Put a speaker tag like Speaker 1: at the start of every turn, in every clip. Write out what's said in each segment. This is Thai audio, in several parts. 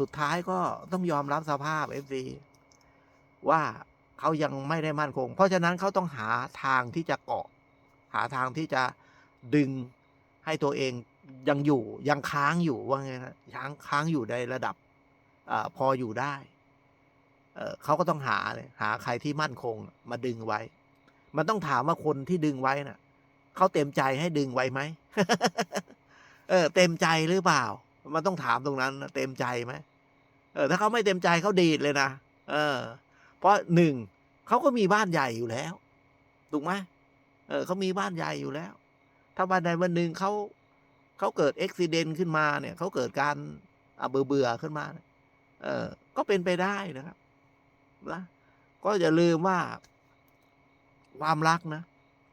Speaker 1: สุดท้ายก็ต้องยอมรับสภาพเอฟซีว่าเขายังไม่ได้มั่นคง เพราะฉะนั้นเขาต้องหาทางที่จะเกาะ หาทางที่จะดึงให้ตัวเองยังอยู่ยังค้างอยู่ว่าไงนะค้างค้างอยู่ในระดับอพออยู่ได้เขาก็ต้องหาเลยหาใครที่มั่นคงมาดึงไว้ มันต้องถามว่าคนที่ดึงไว้น่ะเขาเต็มใจให้ดึงไว้ไหมเออ เต็มใจหรือเปล่า มันต้องถามตรงนั้น เต็มใจไหมเออ ถ้าเขาไม่เต็มใจเขาดีดเลยนะเออ เพราะหนึ่งเขาก็มีบ้านใหญ่อยู่แล้วถูกไหมเออเขามีบ้านใหญ่อยู่แล้ว ถ้าวันใดวันหนึ่งเขาเขาเกิดอุบิเหตุขึ้นมาเนี่ยเขาเกิดการเบื่อเบื่อขึ้นมาเนี่ยเออ ก็เป็นไปได้นะครับนะก็อย่าลืมว่าความรักนะ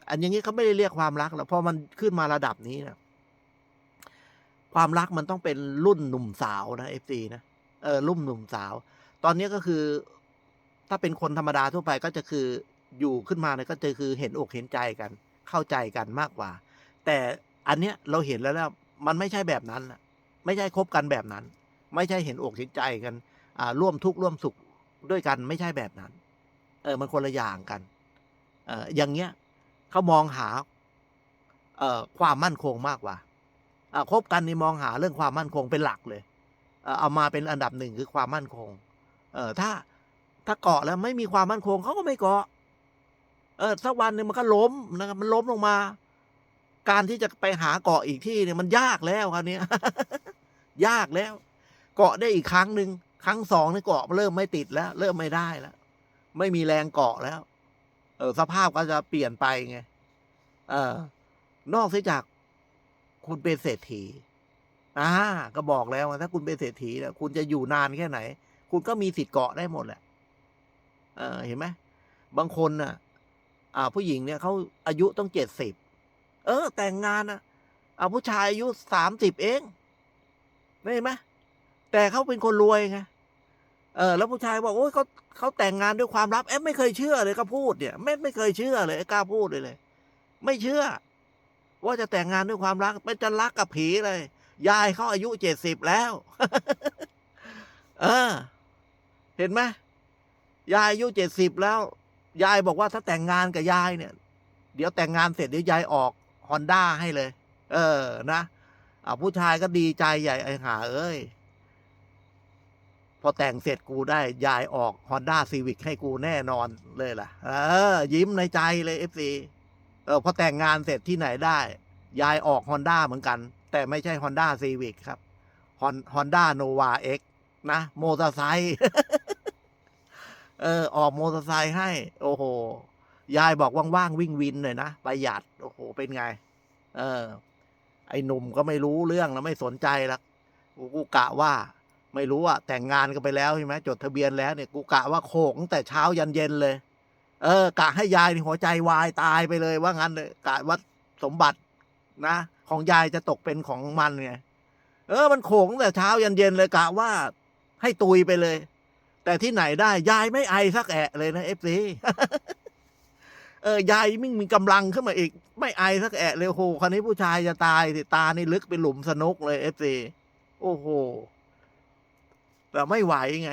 Speaker 1: อันอย่างนี้เขาไม่ได้เรียกความรักหรอกพอมันขึ้นมาระดับนี้นะ ความรักมันต้องเป็นรุ่นหนุ่มสาวนะเอฟซีนะเออรุ่นหนุ่มสาว ตอนนี้ก็คือ ถ้าเป็นคนธรรมดาทั่วไปก็จะคืออยู่ขึ้นมาเนี่ยก็จะคือเห็นอกเห็นใจกัน เข้าใจกันมากกว่า แต่อันเนี้ยเราเห็นแล้วนะมันไม่ใช่แบบนั้นน่ะไม่ใช่คบกันแบบนั้น ไม่ใช่เห็นอกเห็นใจกันอ่าร่วมทุกข์ร่วมสุขด้วยกันไม่ใช่แบบนั้น เออมันคนละอย่างกัน เอออย่างเงี้ยเขามองหา เอ่อความมั่นคงมากกว่า คบกันนี่มองหาเรื่องความมั่นคงเป็นหลักเลยเอ่อเอามาเป็นอันดับหนึ่งคือความมั่นคง เออถ้าถ้าเกาะแล้วไม่มีความมั่นคงเขาก็ไม่เกาะ เออสักวันหนึ่งมันก็ล้มนะครับมันล้มลงมา การที่จะไปหาเกาะอีกที่เนี่ยมันยากแล้วคราวนี้ยากแล้ว เกาะได้อีกครั้งหนึ่งครั้งสองนี่เกาะเริ่มไม่ติดแล้ว เริ่มไม่ได้แล้ว ไม่มีแรงเกาะแล้ว เออสภาพก็จะเปลี่ยนไปไงเออนอกเสียจาก คุณเป็นเศรษฐีอ่าก็บอกแล้วว่าถ้าคุณเป็นเศรษฐีเนี่ยคุณจะอยู่นานแค่ไหน คุณก็มีสิทธิ์เกาะได้หมดแหละเออเห็นไหมบางคนน่ะ อ่า ผู้หญิงเนี่ยเขาอายุต้องเจ็ดสิบเออ แต่งงานนะเอาผู้ชายอายุสามสิบเองเห็นไหมแต่เขาเป็นคนรวยไงเออ แล้วผู้ชายบอกโอ้ยเขาเขาแต่งงานด้วยความลับแอบไม่เคยเชื่อเลยก็พูดเนี่ย ไม่ไม่เคยเชื่อเลยกล้าพูดเลยเลย ไม่เชื่อ ว่าจะแต่งงานด้วยความรักไม่จะรักกับผีเลย ยายเขาอายุเจ็ดสิบแล้ว เออ เห็นไหมยายอายุเจ็ดสิบแล้ว ยายบอกว่าถ้าแต่งงานกับยายเนี่ย เดี๋ยวแต่งงานเสร็จเดี๋ยวยายออกฮอนด้าให้เลย เออ นะอาผู้ชายก็ดีใจใหญ่ไอ้หาเอ้ย พอแต่งเสร็จกูได้ยายออกฮอนด้าซีวิกให้กูแน่นอนเลยล่ะ เออ ยิ้มในใจเลยเอฟซี ออพอแต่งงานเสร็จที่ไหนได้ ยายออกฮอนด้าเหมือนกัน แต่ไม่ใช่ฮอนด้าซีวิกครับฮอนด้าโนวาเอ็กนะโมอเตอร์ไซค์เออ ออกมอเตอร์ไซค์ให้ โอ้โห ยายบอกว่างๆวิ่งวินหน่อยนะประหยัด โอ้โห เป็นไง เออ ไอ้หนุ่มก็ไม่รู้เรื่องแล้วไม่สนใจละกูกูกะว่า ไม่รู้อะแต่งงานกันไปแล้วใช่ไหมจดทะเบียนแล้วเนี่ย กูกะว่าโขงแต่เช้ายันเย็นเลย เออกะให้ยายนี่หัวใจวายตายไปเลยว่างั้นเลยกะว่าสมบัตินะ ของยายจะตกเป็นของมันไงเออมันโขงแต่เช้ายันเย็นเลยกะว่าให้ตุยไปเลย แต่ที่ไหนได้ ยายไม่ไอสักแอะเลยนะเอฟซีเออยายมิ่งมีกำลังขึ้นมาอีก ไม่ไอสักแอะเลยโอ้โหคนนี้ผู้ชายจะตายสิตานี่ลึกเป็นหลุมสนุกเลยเอฟซีโอ้โหแต่ไม่ไหวไง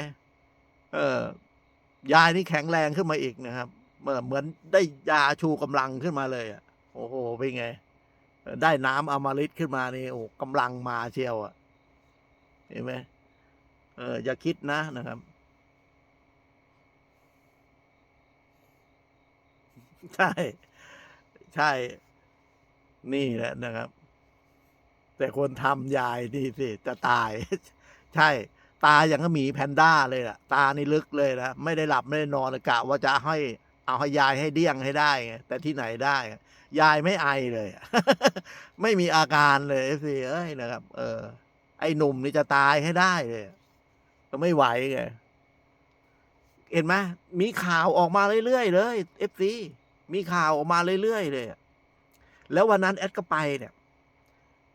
Speaker 1: เออ ยายนี่แข็งแรงขึ้นมาอีกนะครับเหมือนได้ยาชูกำลังขึ้นมาเลยอะโอ้โหเป็นไง ได้น้ำอมฤตขึ้นมานี่โอ้กำลังมาเชียวอะเห็นไหมเอออย่าคิดนะนะครับใช่ ใช่ นี่แหละนะครับ แต่คนทำยายนี่สิ จะตาย ใช่ ตาอย่างก็หมีแพนด้าเลยล่ะ ตานี่ลึกเลยนะไม่ได้หลับไม่ได้นอนกะว่าจะให้เอาให้ยายให้เดี้ยงให้ได้ไงแต่ที่ไหนได้ ยายไม่ไอเลย ไม่มีอาการเลยเอฟซีเอ้ยนะครับ เออ ไอหนุ่มนี่จะตายให้ได้เลยก็ไม่ไหวไงเห็นไหมมีข่าวออกมาเรื่อยๆเลยเอฟซีมีข่าวออกมาเรื่อยๆเลยแล้ววันนั้นแอดก็ไปเนี่ย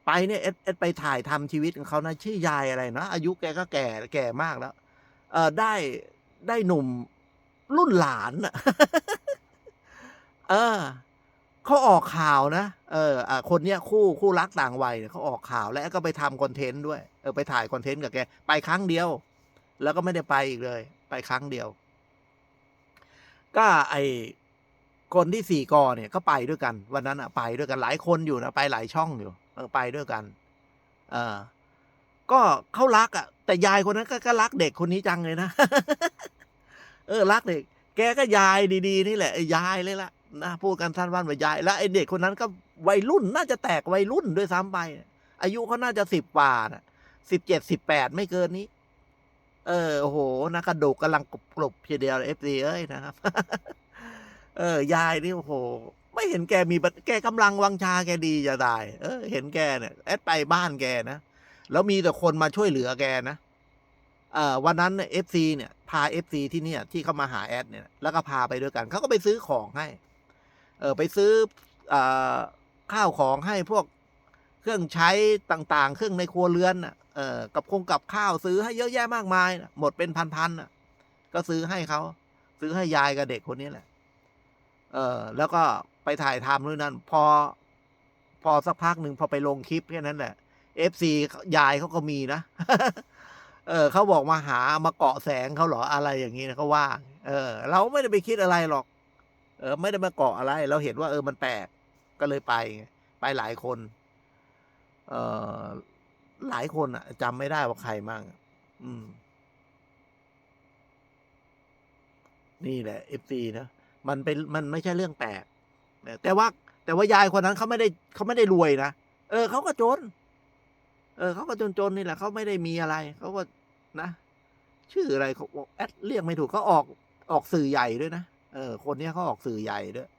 Speaker 1: ไปเนี่ยเอดเอดไปถ่ายทำชีวิตของเขานะชื่อยายอะไรนะอายุแกก็แก่แก่มากแล้ว เออได้ได้หนุ่มรุ่นหลานเออเขาออกข่าวนะเอออะคนเนี้ยคู่คู่รักต่างวัยเขาออกข่าวแล้วก็ไปทำคอนเทนต์ด้วยเออไปถ่ายคอนเทนต์กับแกไปครั้งเดียว แล้วก็ไม่ได้ไปอีกเลย ไปครั้งเดียว ก็ไอคนที่สี่กอเนี่ยก็ไปด้วยกัน วันนั้นอะไปด้วยกันหลายคนอยู่นะไปหลายช่องอยู่ ไปด้วยกันเออก็เขารักอะ แต่ยายคนนั้นก็ก็รักเด็กคนนี้จังเลยนะ เออ รักเด็ก แกก็ยายดีๆ นี่แหละยายเลยละนะพูดกันท่านว่านว่ายาย แล้วไอ้เด็กคนนั้นก็วัยรุ่นน่าจะแตกวัยรุ่นด้วยซ้ำไป อายุเขาน่าจะสิบกว่าน่ะสิบเจ็ดสิบแปดไม่เกินนี้ เออโอ้โหนะกระดูกกำลังกรุบกรุบทีเดียวเอฟซีเอ้ยนะครับ เออ ยายนี่โอ้โห ไม่เห็นแกมีบัตรแกกำลังวังชาแกดีจะได้เออ เห็นแกเนี่ยแอดไปบ้านแกนะ แล้วมีแต่คนมาช่วยเหลือแกนะเอ่อวันนั้นเอฟซีเนี่ย พาเอฟซีที่เนี่ยที่เขามาหาแอดเนี่ย แล้วก็พาไปด้วยกันเขาก็ไปซื้อของให้ เออไปซื้อเอ่อข้าวของให้พวกเครื่องใช้ต่างๆ เครื่องในครัวเรือนน่ะเออกับคงกับข้าวซื้อให้เยอะแยะมากมายนะหมดเป็นพันๆน่ะก็ซื้อให้เขาซื้อให้ยายกับเด็กคนนี้แหละ เออแล้วก็ ไปถ่ายทำด้วยนั่นพอ พอสักพักหนึ่งพอไปลงคลิปแค่นั้นแหละเอฟซียายเขาก็มีนะ เออเขาบอกมาหามาเกาะแสงเขาเหรออะไรอย่างนี้นะเขาว่า เออ เราไม่ได้ไปคิดอะไรหรอก เออ ไม่ได้มาเกาะอะไร เราเห็นว่า เออมันแปลกก็เลยไป ไปหลายคน เออหลายคนอะจำไม่ได้ว่าใครมั่งอืม นี่แหละเอฟซีนะมันเป็นมันไม่ใช่เรื่องแปลก แต่ว่าแต่ว่ายายคนนั้นเขาไม่ได้เขาไม่ได้รวยนะเออเขาก็จน เออเขาก็จนจนๆนี่แหละเขาไม่ได้มีอะไรเขาก็นะ ชื่ออะไรเขาแอดเรียกไม่ถูกเขาออกออกสื่อใหญ่ด้วยนะเออ คนเนี้ยเขาออกสื่อใหญ่ด้วย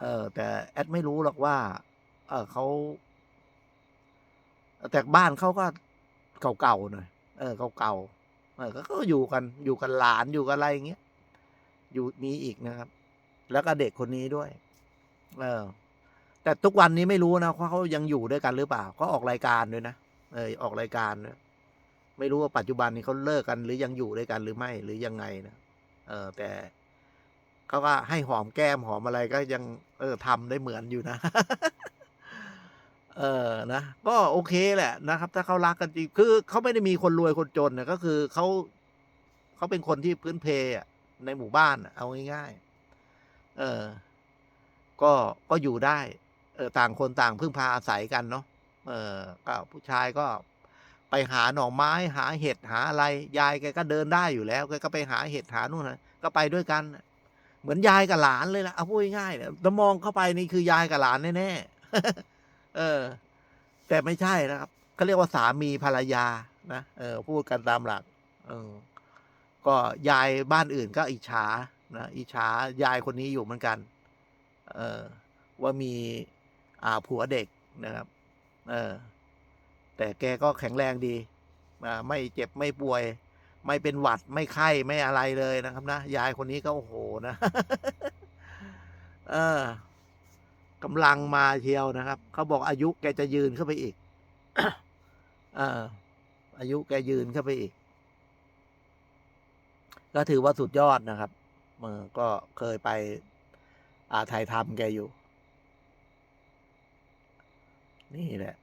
Speaker 1: เออ แต่แอดไม่รู้หรอกว่า เออเขาแต่บ้านเขาก็เก่าๆหน่อยเออเก่าๆเออก็อยู่กันอยู่กันหลานอยู่กันอะไรอย่างเงี้ยอยู่มีอีกนะครับ แล้วก็เด็กคนนี้ด้วย เออ แต่ทุกวันนี้ไม่รู้นะว่าเขายังอยู่ด้วยกันหรือเปล่าก็ออกรายการด้วยนะเออออกรายการด้วยไม่รู้ว่าปัจจุบันนี้เขาเลิกกันหรือยังอยู่ด้วยกันหรือไม่หรือยังไงนะเออ แต่เขาก็ให้หอมแก้มหอมอะไรก็ยัง เออทำได้เหมือนอยู่นะ เออนะก็โอเคแหละนะครับ ถ้าเขารักกันจริงคือเขาไม่ได้มีคนรวยคนจนนะก็คือเขาเขาเป็นคนที่พื้นเพอะในหมู่บ้านเอาง่ายๆ เออ ก็ก็อยู่ได้ เออต่างคนต่างพึ่งพาอาศัยกันเนาะเออก็ผู้ชายก็ไปหาหน่อไม้หาเห็ดหาอะไร ยายแกก็เดินได้อยู่แล้วแกก็ไปหาเห็ดหานู่นนะก็ไปด้วยกัน เหมือนยายกับหลานเลยละเอาพูดง่ายๆเนี่ยถ้ามองเข้าไปนี่คือยายกับหลานแน่ๆเออ แต่ไม่ใช่นะครับเขาเรียกว่าสามีภรรยานะเออ พูดกันตามหลัก เออ ก็ยายบ้านอื่นก็อิจฉา นะอิจฉายายคนนี้อยู่เหมือนกัน เออว่ามีอ่าผัวเด็กนะครับ เออแต่แกก็แข็งแรงดีอ่าไม่เจ็บไม่ป่วย ไม่เป็นหวัดไม่ไข้ไม่อะไรเลยนะครับนะยายคนนี้ก็โอ้โหนะเออกำลังมาเชียวนะครับ เขาบอกอายุแกจะยืนเข้าไปอีกเอออายุแกยืนเข้าไปอีก ก็ถือว่าสุดยอดนะครับ เออก็เคยไปอาถ่ายทำแกอยู่ นี่แหละ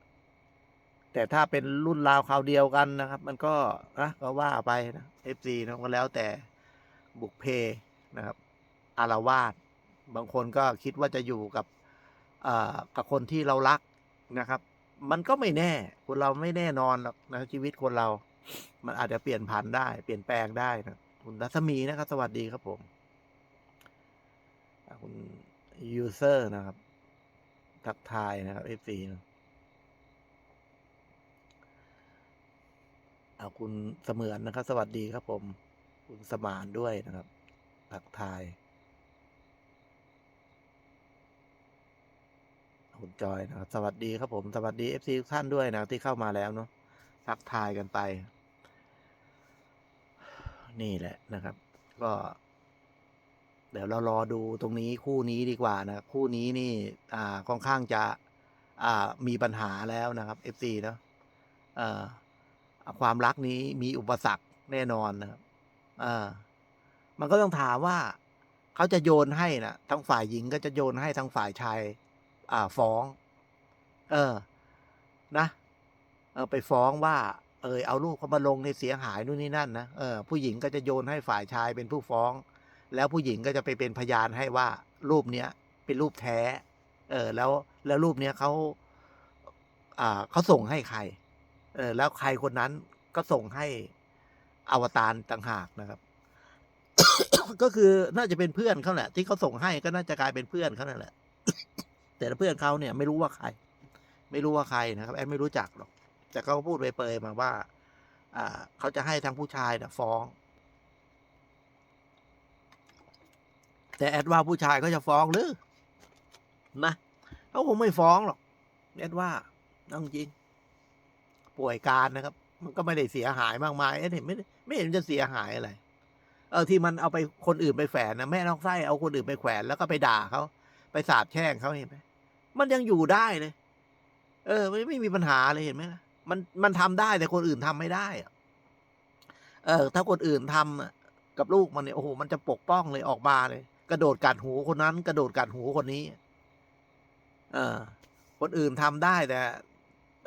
Speaker 1: แต่ถ้าเป็นรุ่นราวคราวเดียวกันนะครับ มันก็นะก็ว่าไปนะ FC นะก็แล้วแต่บุกเพนะครับ อารวาสบางคนก็คิดว่าจะอยู่กับอ่ากับคนที่เรารักนะครับ มันก็ไม่แน่ คนเราไม่แน่นอนหรอกนะชีวิตคนเรา มันอาจจะเปลี่ยนผันได้ เปลี่ยนแปลงได้นะคุณรัศมีนะครับ สวัสดีครับผม คุณยูเซอร์นะครับ ทักทายนะครับ FC นะเอาคุณเสมือนนะครับ สวัสดีครับผม คุณสมานด้วยนะครับ ทักทาย คุณจอยนะครับ สวัสดีครับผม สวัสดี FC ทุกท่านด้วยนะที่เข้ามาแล้วเนาะทักทายกันไป นี่แหละนะครับ ก็ ดี๋ยวเรารอดูตรงนี้คู่นี้ดีกว่านะคู่นี้นี่อ่าค่อนข้างจะอ่ามีปัญหาแล้วนะครับ FC เนาะเอ่อความรักนี้มีอุปสรรคแน่นอนนะครับอ่ามันก็ต้องถามว่าเขาจะโยนให้นะทั้งฝ่ายหญิงก็จะโยนให้ทั้งฝ่ายชายอ่าฟ้อง เออ นะเออไปฟ้องว่า เออเอารูปเขามาลงในเสียหายนู่นนี่นั่นนะเออผู้หญิงก็จะโยนให้ฝ่ายชายเป็นผู้ฟ้อง แล้วผู้หญิงก็จะไปเป็นพยานให้ว่ารูปเนี้ยเป็นรูปแท้ เออแล้วแล้วรูปเนี้ยเขาอ่าเขาส่งให้ใคร เออแล้วใครคนนั้นก็ส่งให้อวตารต่างหากนะครับ ก็คือน่าจะเป็นเพื่อนเขาแหละ ที่เขาส่งให้ก็น่าจะกลายเป็นเพื่อนเขานั่นแหละ แต่เพื่อนเขาเนี่ยไม่รู้ว่าใคร ไม่รู้ว่าใครนะครับแอดไม่รู้จักหรอก แต่เขาพูดไปเปยมาว่า อ่าเขาจะให้ทางผู้ชายนะฟ้อง แต่แอดว่าผู้ชายก็จะฟ้องหรือนะเขาคงไม่ฟ้องหรอกแอดว่าเอาจริง ป่วยการนะครับ มันก็ไม่ได้เสียหายมากมายแอดเห็นไม่ไม่เห็นจะเสียหายอะไร เออที่มันเอาไปคนอื่นไปแฝนนะแม่น้อกไส้เอาคนอื่นไปแขวนแล้วก็ไปด่าเขาไปสาบแช่งเขาเห็นไหมมันยังอยู่ได้เลย เออ ไม่ไม่มีปัญหาเลยเห็นไหมล่ะมันมันทำได้แต่คนอื่นทำไม่ได้อะเออ ถ้าคนอื่นทำอะกับลูกมันเนี่ยโอ้โหมันจะปกป้องเลยออกมาเลย กระโดดกัดหูคนนั้น กระโดดกัดหูคนนี้ เออ คนอื่นทำได้แต่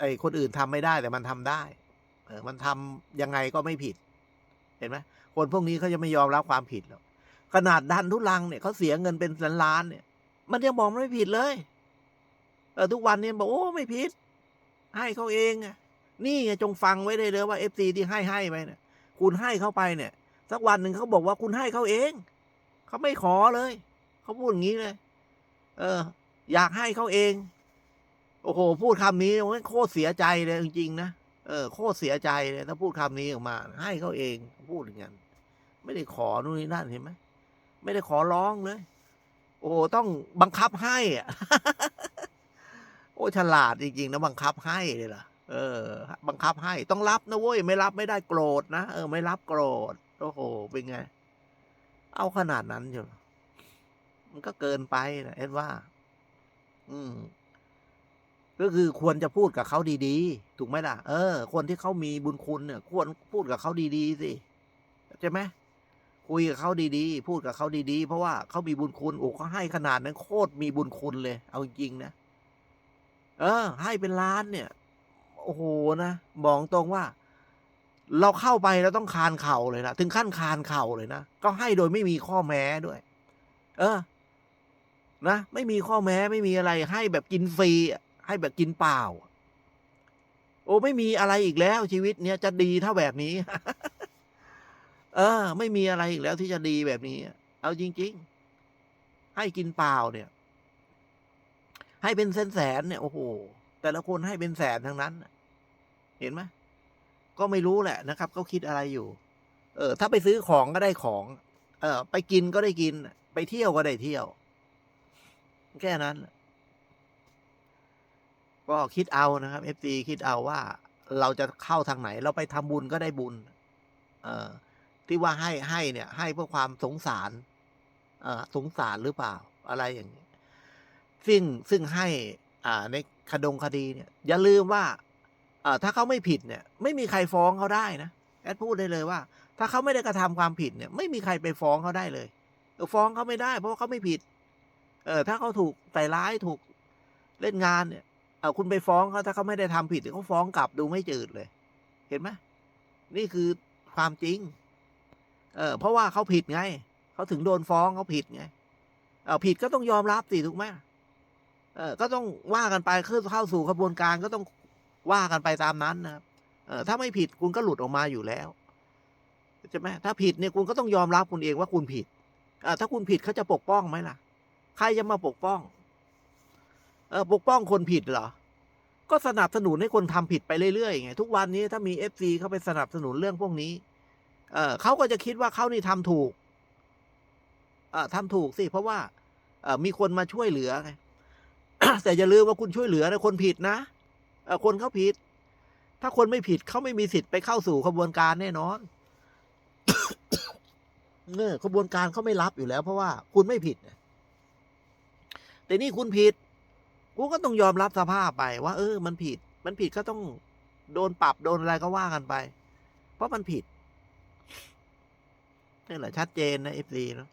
Speaker 1: ไอคนอื่นทำไม่ได้แต่มันทำได้ เออ มันทำยังไงก็ไม่ผิด เห็นไหมคนพวกนี้เขาจะไม่ยอมรับความผิดหรอกขนาดดันทุลังเนี่ยเขาเสียเงินเป็นล้านเนี่ย มันยังบอกไม่ผิดเลย เออทุกวันนี้บอกโอ้ไม่ผิด ให้เขาเองนี่ไงจงฟังไว้ได้เลยว่าเอฟซีที่ให้ให้ไปเนี่ยคุณให้เข้าไปเนี่ย สักวันหนึ่งเขาบอกว่าคุณให้เขาเอง เขาไม่ขอเลย เขาพูดอย่างนี้เลย เออ อยากให้เขาเอง โอ้โห พูดคำนี้โอ้ยโคตรเสียใจเลยจริงๆนะ เออ โคตรเสียใจเลยถ้าพูดคำนี้ออกมา ให้เขาเอง พูดอย่างนั้น ไม่ได้ขอนู่นนี่นั่นเห็นไหม ไม่ได้ขอร้องเลย โอ้โหต้องบังคับให้อะโอ้ฉลาดจริงๆนะบังคับให้เลยล่ะเออ บังคับให้ต้องรับนะเว้ย ไม่รับไม่ได้โกรธนะ เออ ไม่รับโกรธ โอ้โห เป็นไง เอาขนาดนั้นอยู่ มันก็เกินไปนะเอ็ดว่า อืม ก็คือควรจะพูดกับเขาดีๆ ถูกไหมล่ะ เออ คนที่เขามีบุญคุณเนี่ย ควรพูดกับเขาดีๆสิใช่ไหมคุยกับเขาดีๆ พูดกับเขาดีๆ เพราะว่าเขามีบุญคุณโอ้เขาให้ขนาดนั้นโคตรมีบุญคุณเลย เอาจริงๆนะ เออ ให้เป็นล้านเนี่ย โอ้โหนะบอกตรงว่า เราเข้าไปเราต้องคานเข่าเลยนะถึงขั้นคานเข่าเลยนะก็ให้โดยไม่มีข้อแม้ด้วย เออ นะไม่มีข้อแม้ไม่มีอะไร ให้แบบกินฟรีให้แบบกินเปล่า โอ้ไม่มีอะไรอีกแล้วชีวิตเนี้ยจะดีเท่าแบบนี้ เออ ไม่มีอะไรอีกแล้วที่จะดีแบบนี้ เอาจริง ๆ ให้กินเปล่าเนี่ย ให้เป็นแสนแสนๆเนี่ยโอ้โหแต่ละคนให้เป็นแสนทั้งนั้น เห็นไหม ก็ไม่รู้แหละนะครับเขาคิดอะไรอยู่ เออ ถ้าไปซื้อของก็ได้ของ เออ ไปกินก็ได้กิน ไปเที่ยวก็ได้เที่ยว แค่นั้น ก็คิดเอานะครับเอฟซีคิดเอาว่า เราจะเข้าทางไหน เราไปทำบุญก็ได้บุญ เออที่ว่าให้ให้เนี่ย ให้เพื่อความสงสาร เออสงสารหรือเปล่า อะไรอย่างนี้ซึ่งซึ่งให้ อ่า ในคดงคดีเนี่ย อย่าลืมว่า ถ้าเขาไม่ผิดเนี่ยไม่มีใครฟ้องเขาได้นะแอดพูดได้เลยว่า ถ้าเขาไม่ได้กระทำความผิดเนี่ยไม่มีใครไปฟ้องเขาได้เลยฟ้องเขาไม่ได้ เพราะว่าเขาไม่ผิด เออถ้าเขาถูกใส่ร้ายถูกเล่นงานเนี่ยเออคุณไปฟ้องเขาถ้าเขาไม่ได้ทำผิดเขาฟ้องกลับดูไม่จืดเลย เห็นไหมนี่คือความจริง เออเพราะว่าเขาผิดไงเขาถึงโดนฟ้องเขาผิดไงเออผิดก็ต้องยอมรับสิถูกไหมเออก็ต้องว่ากันไปคือเข้าสู่กระบวนการก็ต้อง ว่ากันไปตามนั้นนะครับเออถ้าไม่ผิดคุณก็หลุดออกมาอยู่แล้วใช่ไหมถ้าผิดเนี่ยคุณก็ต้องยอมรับคุณเองว่าคุณผิดเออถ้าคุณผิดเขาจะปกป้องไหมล่ะ ใครจะมาปกป้อง เออปกป้องคนผิดเหรอ ก็สนับสนุนให้คนทำผิดไปเรื่อยๆไงทุกวันนี้ถ้ามีเอฟซีเข้าไปสนับสนุนเรื่องพวกนี้ เออเขาก็จะคิดว่าเขานี่ทำถูก เออทำถูกสิเพราะว่า เออมีคนมาช่วยเหลือไงแต่อย่าลืมว่าคุณช่วยเหลือนะคนผิดนะ คนเขาผิด ถ้าคนไม่ผิดเขาไม่มีสิทธิ์ไปเข้าสู่ขบวนการแน่นอนเนี่ยขบวนการเขาไม่รับอยู่แล้ว เพราะว่าคุณไม่ผิดแต่นี่คุณผิดคุณก็ต้องยอมรับสภาพไปว่า เออ มันผิด มันผิดก็ต้องโดนปรับโดนอะไรก็ว่ากันไป เพราะมันผิดนี่แหละชัดเจนนะเอฟซีเนาะ